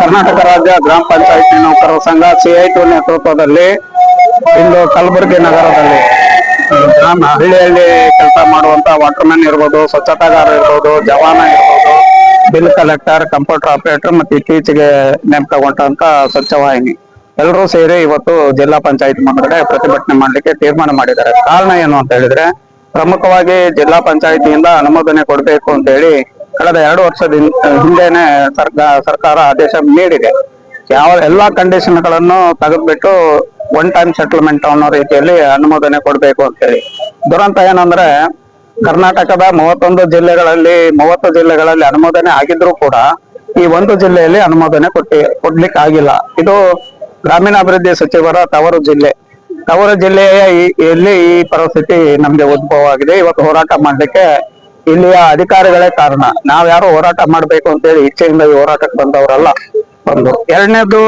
ಕರ್ನಾಟಕ ರಾಜ್ಯ ಗ್ರಾಮ ಪಂಚಾಯತಿ ನೌಕರರ ಸಂಘ ಸಿಐಟಿ ನೇತೃತ್ವದಲ್ಲಿ ಇಂದು ಕಲಬುರಗಿ ನಗರದಲ್ಲಿ, ಗ್ರಾಮ ಹಳ್ಳಿಯಲ್ಲಿ ಹಳ್ಳಿ ಕೆಲಸ ಮಾಡುವಂತ ವಾಟರ್ಮ್ಯಾನ್ ಇರ್ಬೋದು, ಸ್ವಚ್ಛತಾಗಾರ ಇರ್ಬೋದು, ಜವಾನ ಇರ್ಬೋದು, ಬಿಲ್ ಕಲೆಕ್ಟರ್, ಕಂಪ್ಯೂಟರ್ ಆಪರೇಟರ್ ಮತ್ತೆ ಇತ್ತೀಚೆಗೆ ನೇಮಕಗೊಂಡಂತ ಸ್ವಚ್ಛವಾಹಿನಿ ಎಲ್ಲರೂ ಸೇರಿ ಇವತ್ತು ಜಿಲ್ಲಾ ಪಂಚಾಯತ್ ಮುಂದ್ಗಡೆ ಪ್ರತಿಭಟನೆ ಮಾಡ್ಲಿಕ್ಕೆ ತೀರ್ಮಾನ ಮಾಡಿದ್ದಾರೆ. ಕಾರಣ ಏನು ಅಂತ ಹೇಳಿದ್ರೆ, ಪ್ರಮುಖವಾಗಿ ಜಿಲ್ಲಾ ಪಂಚಾಯತಿಯಿಂದ ಅನುಮೋದನೆ ಕೊಡಬೇಕು ಅಂತ ಹೇಳಿ ಕಳೆದ ಎರಡು ವರ್ಷದ ಹಿಂದೆನೆ ಸರ್ಕಾರ ಆದೇಶ ನೀಡಿದೆ. ಯಾವ ಎಲ್ಲಾ ಕಂಡೀಷನ್ಗಳನ್ನು ತೆಗೆದ್ಬಿಟ್ಟು ಒನ್ ಟೈಮ್ ಸೆಟಲ್ಮೆಂಟ್ ಅನ್ನೋ ರೀತಿಯಲ್ಲಿ ಅನುಮೋದನೆ ಕೊಡಬೇಕು ಅಂತ ಹೇಳಿ ದುರಂತ ಏನಂದ್ರೆ ಕರ್ನಾಟಕದ ಮೂವತ್ತೊಂದು ಜಿಲ್ಲೆಗಳಲ್ಲಿ, ಮೂವತ್ತು ಜಿಲ್ಲೆಗಳಲ್ಲಿ ಅನುಮೋದನೆ ಆಗಿದ್ರು ಕೂಡ ಈ ಒಂದು ಜಿಲ್ಲೆಯಲ್ಲಿ ಅನುಮೋದನೆ ಕೊಟ್ಟಿ, ಕೊಡ್ಲಿಕ್ಕೆ ಆಗಿಲ್ಲ. ಇದು ಗ್ರಾಮೀಣಾಭಿವೃದ್ಧಿ ಸಚಿವರ ತವರು ಜಿಲ್ಲೆ. ತವರು ಜಿಲ್ಲೆಯ ಈ ಪರಿಸ್ಥಿತಿ ನಮ್ಗೆ ಉದ್ಭವ ಆಗಿದೆ ಇವತ್ತು ಹೋರಾಟ ಮಾಡ್ಲಿಕ್ಕೆ ಇಲ್ಲಿಯ ಅಧಿಕಾರಿಗಳೇ ಕಾರಣ. ನಾವ್ಯಾರು ಹೋರಾಟ ಮಾಡ್ಬೇಕು ಅಂತೇಳಿ ಇಚ್ಛೆಯಿಂದ ಹೋರಾಟಕ್ಕೆ ಬಂದವರಲ್ಲ. ಒಂದು. ಎರಡನೇದು,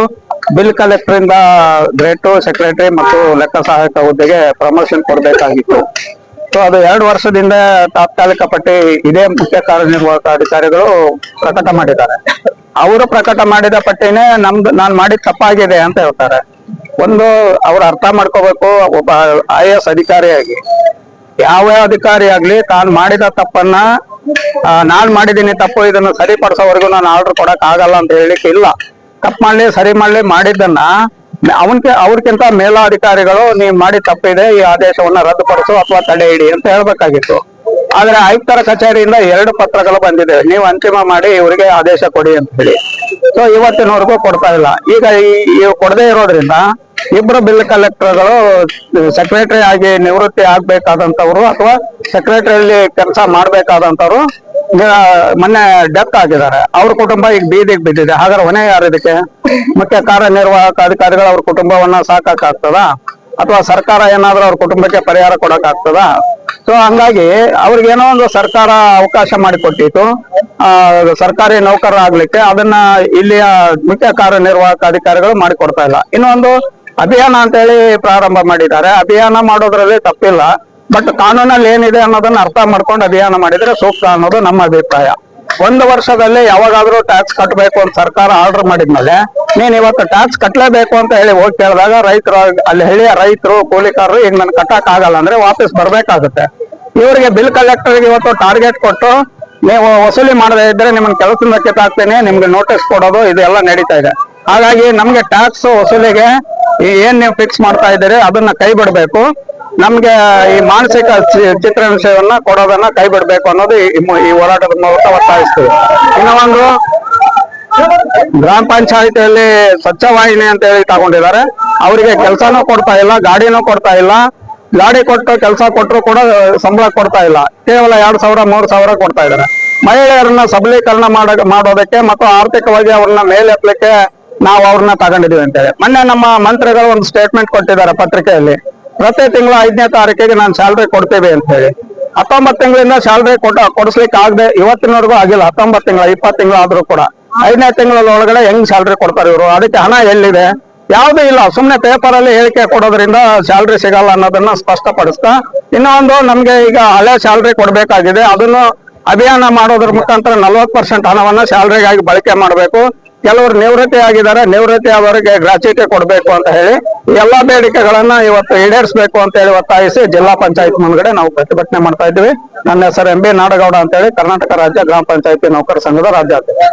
ಬಿಲ್ ಕಲೆಕ್ಟರ್ ಇಂದ ಗ್ರೇಟು ಸೆಕ್ರೆಟರಿ ಮತ್ತು ಲೆಕ್ಕ ಸಹಾಯಕ ಹುದ್ದೆಗೆ ಪ್ರಮೋಷನ್ ಕೊಡ್ಬೇಕಾಗಿತ್ತು. ಸೊ ಅದು ಎರಡು ವರ್ಷದಿಂದ ತಾತ್ಕಾಲಿಕ ಪಟ್ಟಿ ಇದೇ ಮುಖ್ಯ ಕಾರ್ಯನಿರ್ವಾಹಕ ಅಧಿಕಾರಿಗಳು ಪ್ರಕಟ ಮಾಡಿದ್ದಾರೆ. ಅವರು ಪ್ರಕಟ ಮಾಡಿದ ಪಟ್ಟಿನೇ ನಮ್ದು, ನಾನ್ ಮಾಡಿದ ತಪ್ಪಾಗಿದೆ ಅಂತ ಹೇಳ್ತಾರೆ. ಒಂದು, ಅವ್ರು ಅರ್ಥ ಮಾಡ್ಕೋಬೇಕು, ಒಬ್ಬ ಐ ಎಸ್ ಅಧಿಕಾರಿಯಾಗಿ. ಯಾವ ಅಧಿಕಾರಿ ಆಗ್ಲಿ ತಾನು ಮಾಡಿದ ತಪ್ಪನ್ನ ನಾನ್ ಮಾಡಿದ್ದೀನಿ ತಪ್ಪು, ಇದನ್ನು ಸರಿಪಡಿಸೋವರೆಗೂ ನಾನು ಆರ್ಡರ್ ಕೊಡಕ್ ಆಗಲ್ಲ ಅಂತ ಹೇಳಿಕ್ಕೆ ಇಲ್ಲ. ತಪ್ಪು ಮಾಡ್ಲಿ, ಸರಿ ಮಾಡ್ಲಿ ಮಾಡಿದ್ದನ್ನ ಅವನ್ಗೆ ಅವ್ರಕ್ಕಿಂತ ಮೇಲಾಧಿಕಾರಿಗಳು ನೀವು ಮಾಡಿ ತಪ್ಪಿದೆ, ಈ ಆದೇಶವನ್ನ ರದ್ದುಪಡಿಸು ಅಥವಾ ತಡೆ ಹಿಡಿ ಅಂತ ಹೇಳ್ಬೇಕಾಗಿತ್ತು. ಆದ್ರೆ ಆಯುಕ್ತರ ಕಚೇರಿಯಿಂದ ಎರಡು ಪತ್ರಗಳು ಬಂದಿದೆ, ನೀವು ಅಂತಿಮ ಮಾಡಿ ಇವರಿಗೆ ಆದೇಶ ಕೊಡಿ ಅಂತ ಹೇಳಿ. ಸೊ ಇವತ್ತಿನವರೆಗೂ ಕೊಡ್ತಾ ಇಲ್ಲ. ಈಗ ಈ ಕೊಡದೇ ಇರೋದ್ರಿಂದ ಇಬ್ರು ಬಿಲ್ ಕಲೆಕ್ಟರ್ಗಳು ಸೆಕ್ರೆಟರಿ ಆಗಿ ನಿವೃತ್ತಿ ಆಗ್ಬೇಕಾದಂತವ್ರು ಅಥವಾ ಸೆಕ್ರೆಟರಿಯಲ್ಲಿ ಕೆಲಸ ಮಾಡ್ಬೇಕಾದಂತವ್ರು ಮೊನ್ನೆ ಡೆತ್ ಆಗಿದ್ದಾರೆ. ಅವ್ರ ಕುಟುಂಬ ಈಗ ಬೀದಿಗೆ ಬಿದ್ದಿದೆ. ಹಾಗಾದ್ರೆ ಹೊಣೆ ಯಾರು ಇದಕ್ಕೆ? ಮುಖ್ಯ ಕಾರ್ಯನಿರ್ವಾಹಕ ಅಧಿಕಾರಿಗಳು ಅವ್ರ ಕುಟುಂಬವನ್ನ ಸಾಕಾಗ್ತದ ಅಥವಾ ಸರ್ಕಾರ ಏನಾದ್ರೂ ಅವ್ರ ಕುಟುಂಬಕ್ಕೆ ಪರಿಹಾರ ಕೊಡಕ್ ಆಗ್ತದ ಸೊ ಹಂಗಾಗಿ ಅವ್ರಿಗೆ ಏನೋ ಒಂದು ಸರ್ಕಾರ ಅವಕಾಶ ಮಾಡಿಕೊಟ್ಟಿತ್ತು. ಆ, ಸರ್ಕಾರಿ ನೌಕರ ಆಗ್ಲಿಕ್ಕೆ ಅದನ್ನ ಇಲ್ಲಿಯ ಮುಖ್ಯ ಕಾರ್ಯನಿರ್ವಾಹಕ ಅಧಿಕಾರಿಗಳು ಮಾಡಿಕೊಡ್ತಾ ಇಲ್ಲ. ಇನ್ನೊಂದು ಅಭಿಯಾನ ಅಂತ ಹೇಳಿ ಪ್ರಾರಂಭ ಮಾಡಿದ್ದಾರೆ. ಅಭಿಯಾನ ಮಾಡೋದ್ರಲ್ಲಿ ತಪ್ಪಿಲ್ಲ. ಬಟ್ ಕಾನೂನಲ್ಲಿ ಏನಿದೆ ಅನ್ನೋದನ್ನ ಅರ್ಥ ಮಾಡ್ಕೊಂಡು ಅಭಿಯಾನ ಮಾಡಿದ್ರೆ ಸೂಕ್ತ ಅನ್ನೋದು ನಮ್ಮ ಅಭಿಪ್ರಾಯ. ಒಂದು ವರ್ಷದಲ್ಲಿ ಯಾವಾಗಾದ್ರೂ ಟ್ಯಾಕ್ಸ್ ಕಟ್ಟಬೇಕು ಅಂತ ಸರ್ಕಾರ ಆರ್ಡರ್ ಮಾಡಿದ್ಮೇಲೆ ನೀನ್ ಇವತ್ತು ಟ್ಯಾಕ್ಸ್ ಕಟ್ಟಲೇಬೇಕು ಅಂತ ಹೇಳಿ ಹೋಗಿ ಕೇಳಿದಾಗ ರೈತರು, ಅಲ್ಲಿ ಹಳ್ಳಿಯ ರೈತರು, ಕೂಲಿಕಾರರು, ಈಗ ನನ್ ಕಟ್ಟಕ್ ಆಗಲ್ಲ ಅಂದ್ರೆ ವಾಪಸ್ ಬರ್ಬೇಕಾಗುತ್ತೆ. ಇವರಿಗೆ ಬಿಲ್ ಕಲೆಕ್ಟರ್ಗೆ ಇವತ್ತು ಟಾರ್ಗೆಟ್ ಕೊಟ್ಟು ನೀವು ವಸೂಲಿ ಮಾಡದೇ ಇದ್ರೆ ನಿಮ್ಮನ್ನ ಕೆಲಸದಿಂದ ಕಿತ್ತಾಕ್ತೇನೆ, ನಿಮ್ಗೆ ನೋಟಿಸ್ ಕೊಡೋದು, ಇದೆಲ್ಲ ನಡೀತಾ ಇದೆ. ಹಾಗಾಗಿ ನಮ್ಗೆ ಟ್ಯಾಕ್ಸ್ ವಸೂಲಿಗೆ ಏನ್ ನೀವು ಫಿಕ್ಸ್ ಮಾಡ್ತಾ ಇದ್ದೀರಿ, ಅದನ್ನ ಕೈ ಬಿಡಬೇಕು ನಮ್ಗೆ ಈ ಮಾನಸಿಕ ಚಿ- ಚಿತ್ರಾಂಶವನ್ನ ಕೊಡೋದನ್ನ ಕೈ ಬಿಡಬೇಕು ಅನ್ನೋದು ಈ ಹೋರಾಟದ ಮೂಲಕ ಒತ್ತಾಯಿಸ್ತೀವಿ. ಇನ್ನು ಒಂದು ಗ್ರಾಮ ಪಂಚಾಯತಿಯಲ್ಲಿ ಸ್ವಚ್ಛವಾಹಿನಿ ಅಂತ ಹೇಳಿ ತಗೊಂಡಿದ್ದಾರೆ. ಅವರಿಗೆ ಕೆಲಸನೂ ಕೊಡ್ತಾ ಇಲ್ಲ, ಗಾಡಿನೂ ಕೊಡ್ತಾ ಇಲ್ಲ. ಗಾಡಿ ಕೊಟ್ಟು ಕೆಲಸ ಕೊಟ್ಟರು ಕೂಡ ಸಂಬಳ ಕೊಡ್ತಾ ಇಲ್ಲ. ಕೇವಲ ಎರಡು ಸಾವಿರ, ಮೂರು ಸಾವಿರ ಕೊಡ್ತಾ ಇದ್ದಾರೆ. ಮಹಿಳೆಯರನ್ನ ಸಬಲೀಕರಣ ಮಾಡ, ಮಾಡೋದಕ್ಕೆ ಮತ್ತು ಆರ್ಥಿಕವಾಗಿ ಅವ್ರನ್ನ ಮೇಲೆತ್ತಲಿಕ್ಕೆ ನಾವು ಅವ್ರನ್ನ ತಗೊಂಡಿದೀವಿ ಅಂತೇಳಿ ಮೊನ್ನೆ ನಮ್ಮ ಮಂತ್ರಿಗಳು ಒಂದು ಸ್ಟೇಟ್ಮೆಂಟ್ ಕೊಟ್ಟಿದ್ದಾರೆ ಪತ್ರಿಕೆಯಲ್ಲಿ. ಪ್ರತಿ ತಿಂಗಳು ಐದನೇ ತಾರೀಕಿಗೆ ನಾನು ಸ್ಯಾಲ್ರಿ ಕೊಡ್ತೀವಿ ಅಂತ ಹೇಳಿ. ಹತ್ತೊಂಬತ್ತು ತಿಂಗಳಿಂದ ಸ್ಯಾಲ್ರಿ ಕೊಟ್ಟ ಕೊಡಿಸ್ಲಿಕ್ಕೆ ಆಗದೆ ಇವತ್ತಿನವರೆಗೂ ಆಗಿಲ್ಲ. ಹತ್ತೊಂಬತ್ತು ತಿಂಗಳ, ಇಪ್ಪತ್ತು ತಿಂಗಳು ಆದ್ರೂ ಕೂಡ. ಐದನೇ ತಿಂಗಳ ಒಳಗಡೆ ಹೆಂಗ್ ಸ್ಯಾಲ್ರಿ ಕೊಡ್ತಾರೆ ಇವರು? ಅದಕ್ಕೆ ಹಣ ಎಲ್ಲಿದೆ? ಯಾವುದೂ ಇಲ್ಲ. ಸುಮ್ಮನೆ ಪೇಪರ್ ಅಲ್ಲಿ ಹೇಳಿಕೆ ಕೊಡೋದ್ರಿಂದ ಸ್ಯಾಲ್ರಿ ಸಿಗಲ್ಲ ಅನ್ನೋದನ್ನ ಸ್ಪಷ್ಟಪಡಿಸ್ತಾ, ಇನ್ನೊಂದು ನಮ್ಗೆ ಈಗ ಹಳೆ ಸ್ಯಾಲ್ರಿ ಕೊಡಬೇಕಾಗಿದೆ. ಅದನ್ನು ಅಭಿಯಾನ ಮಾಡೋದ್ರ ಮುಖಾಂತರ ನಲ್ವತ್ ಪರ್ಸೆಂಟ್ ಹಣವನ್ನ ಸ್ಯಾಲ್ರಿಗಾಗಿ ಬಳಕೆ ಮಾಡಬೇಕು. ಕೆಲವರು ನಿವೃತ್ತಿ ಆಗಿದ್ದಾರೆ, ನಿವೃತ್ತಿ ಅವರಿಗೆ ಗ್ರಾಚ್ಯುಟಿ ಕೊಡಬೇಕು ಅಂತ ಹೇಳಿ ಎಲ್ಲಾ ಬೇಡಿಕೆಗಳನ್ನ ಇವತ್ತು ಈಡೇರಿಸಬೇಕು ಅಂತ ಹೇಳಿ ಒತ್ತಾಯಿಸಿ ಜಿಲ್ಲಾ ಪಂಚಾಯತ್ ಮುಂದ್ಗಡೆ ನಾವು ಪ್ರತಿಭಟನೆ ಮಾಡ್ತಾ ಇದ್ವಿ ನನ್ನ ಹೆಸರು ಎಂ ಬಿ ನಾಡಗೌಡ ಅಂತ ಹೇಳಿ ಕರ್ನಾಟಕ ರಾಜ್ಯ ಗ್ರಾಮ ಪಂಚಾಯತಿ ನೌಕರ ಸಂಘದ ರಾಜ್ಯಾಧ್ಯಕ್ಷ.